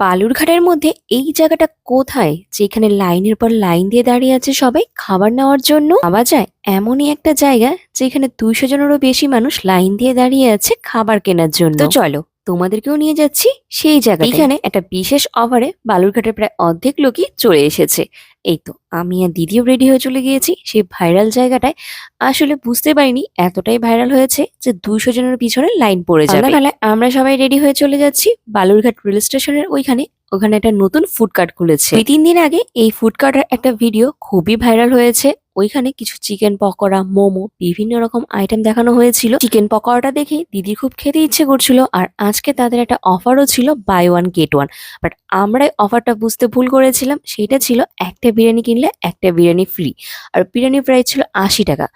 বালুরঘাটের মধ্যে এই জায়গাটা কোথায়? যেখানে লাইনের পর লাইন দিয়ে দাঁড়িয়ে আছে সবাই খাবার নেওয়ার জন্য? পাওয়া যায় এমনই একটা জায়গা যেখানে দুইশো জনেরও বেশি মানুষ লাইন দিয়ে দাঁড়িয়ে আছে খাবার কেনার জন্য। তো চলো তোমাদেরকেও নিয়ে যাচ্ছি। সেই জায়গা এখানে একটা বিশেষ অফারে বালুরঘাটের প্রায় অর্ধেক লোকই চলে এসেছে। এই তো আমি আর দিদিও রেডি হয়ে চলে গিয়েছি। সেই ভাইরাল জায়গাটায় আসলে বুঝতে পারিনি এতটাই ভাইরাল হয়েছে যে দুইশো জনের পিছনে লাইন পড়ে যাবে। সন্ধ্যাবেলায় আমরা সবাই রেডি হয়ে চলে যাচ্ছি বালুরঘাট রেল স্টেশনের ওইখানে। ওখানে একটা নতুন ফুড কার্ট খুলেছে। দুই তিন দিন আগে এই ফুড কার্টের একটা ভিডিও খুবই ভাইরাল হয়েছে। ওইখানে কিছু চিকেন পকোড়া, মোমো, বিভিন্ন রকম আইটেম দেখানো হয়েছিল। চিকেন পকোড়াটা দেখে দিদি খুব খেতে ইচ্ছে করছিল আর আজকে তাদের একটা অফারও ছিল buy one get one but আমরা অফারটা বুঝতে ভুল করেছিলাম, সেটা ছিল একটা বিরিয়ানি কিনলে একটা বিরিয়ানি ফ্রি আর বিরিয়ানি প্রাইস ছিল আশি টাকা।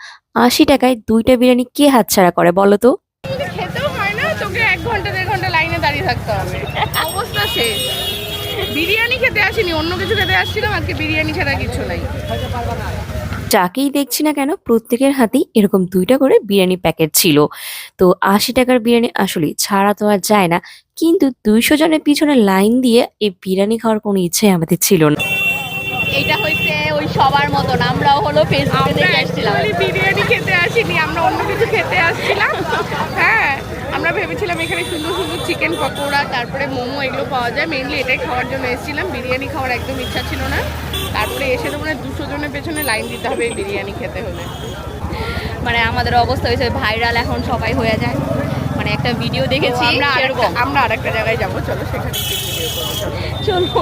আশি টাকায় দুইটা বিরিয়ানি কে হাতছাড়া করে বলো তো? হয় না তোকে এক ঘণ্টা, দেড় ঘণ্টা লাইনে দাঁড়িয়ে বিরিয়ানি খেতে আসিনি, অন্য কিছু খেতে আসছিলাম, আজকে বিরিয়ানি ছাড়া কিছু নাই। যাকেই দেখছি না কেন, প্রত্যেকের হাতেই এরকম দুইটা করে বিরিয়ানি প্যাকেট ছিল। তো আশি টাকার বিরিয়ানি আসলে ছাড়া তো আর যায় না, কিন্তু দুইশো জনের পিছনে লাইন দিয়ে এই বিরিয়ানি খাওয়ার কোনো ইচ্ছে আমাদের ছিল না। এইটা হইছে ওই সবার মতন। আমরাও হলো ফেসবুকে দেখে আসছিলাম। বিরিয়ানি খেতে আসিনি আমরা অন্য কিছু খেতে আসছিলাম। হ্যাঁ আমরা ভেবেছিলাম এখানে সুন্দর সুন্দর চিকেন পকোড়া তারপরে মোমো এগুলো পাওয়া যায়। মেইনলি এটাই খাওয়ার জন্য এসেছিলাম। বিরিয়ানি খাওয়ার একদম ইচ্ছা ছিল না। তারপরে এসে তো মানে দুশো জনের পেছনে লাইন দিতে হবে বিরিয়ানি খেতে হলে। মানে আমাদের অবস্থা হয়েছে ভাইরাল এখন সবাই হয়ে যায়। মানে একটা ভিডিও দেখেছি আমরা আর আরেকটা জায়গায় যাব চলো সেখানে চলো।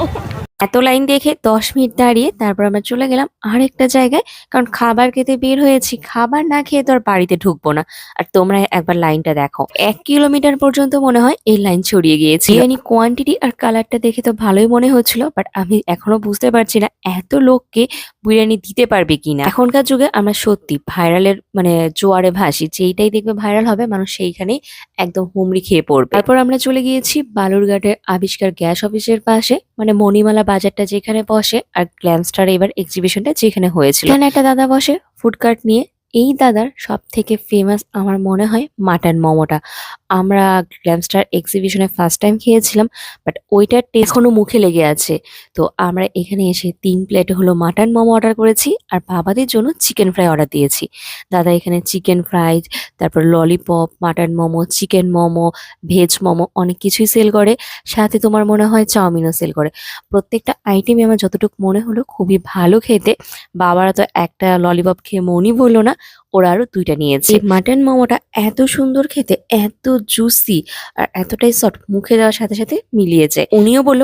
এত লাইন দেখে দশ মিনিট দাঁড়িয়ে তারপর আমরা চলে গেলাম আরেকটা জায়গায়। কারণ খাবার খেতে বের হয়েছি, খাবার না খেয়ে তো আর বাড়িতে ঢুকবো না। আর তোমরা একবার লাইনটা দেখো। এক কিলোমিটার পর্যন্ত মনে হয় এই লাইন ছড়িয়ে গিয়েছে। বিরিয়ানি কোয়ান্টিটি আর কালারটা দেখে তো ভালোই মনে হচ্ছিল বাট আমি এখনও বুঝতে পারছি না এত লোককে বিরিয়ানি দিতে পারবে কিনা। এখনকার যুগে আমরা সত্যি ভাইরালের মানে জোয়ারে ভাসি, যেইটাই দেখবে ভাইরাল হবে মানুষ সেইখানেই একদম হুমড়ি খেয়ে পড়বে। তারপর আমরা চলে গিয়েছি বালুরঘাটের আবিষ্কার গ্যাস অফিসের পাশে মানে মণিমালা বাজারটা যেখানে বসে আর গ্ল্যামস্টার এবার এক্সিবিশনটা যেখানে হয়েছিল। এখানে একটা দাদা বসে ফুড কার্ট নিয়ে এই দাদার সব থেকে ফেমাস আমার মনে হয় মাটন মোমোটা। আমরা গ্ল্যামস্টার এক্সিবিশনে ফার্স্ট টাইম খেয়েছিলাম বাট ওইটার টেস্ট এখনও মুখে লেগে আছে। তো আমরা এখানে এসে তিন প্লেট হলো মাটন মোমো অর্ডার করেছি, আর বাবাদের জন্য চিকেন ফ্রাই অর্ডার দিয়েছি। দাদা এখানে চিকেন ফ্রাই তারপর lollipop mutton momo chicken momo veg momo অনেক কিছুই সেল করে। সাথে তোমার মনে হয় চাউমিনও সেল করে। প্রত্যেকটা আইটেমই আমার যতটুকু মনে হলো খুবই ভালো খেতে। বাবারা তো একটা ললিপপ খেয়ে মনই বলল না। ওরা আরও দুইটা নিয়েছে। মাটন মোমোটা এত সুন্দর খেতে এত জুসি আর এতটাই সফট মুখে দেওয়ার সাথে সাথে মিলিয়ে যায়। উনিও বলল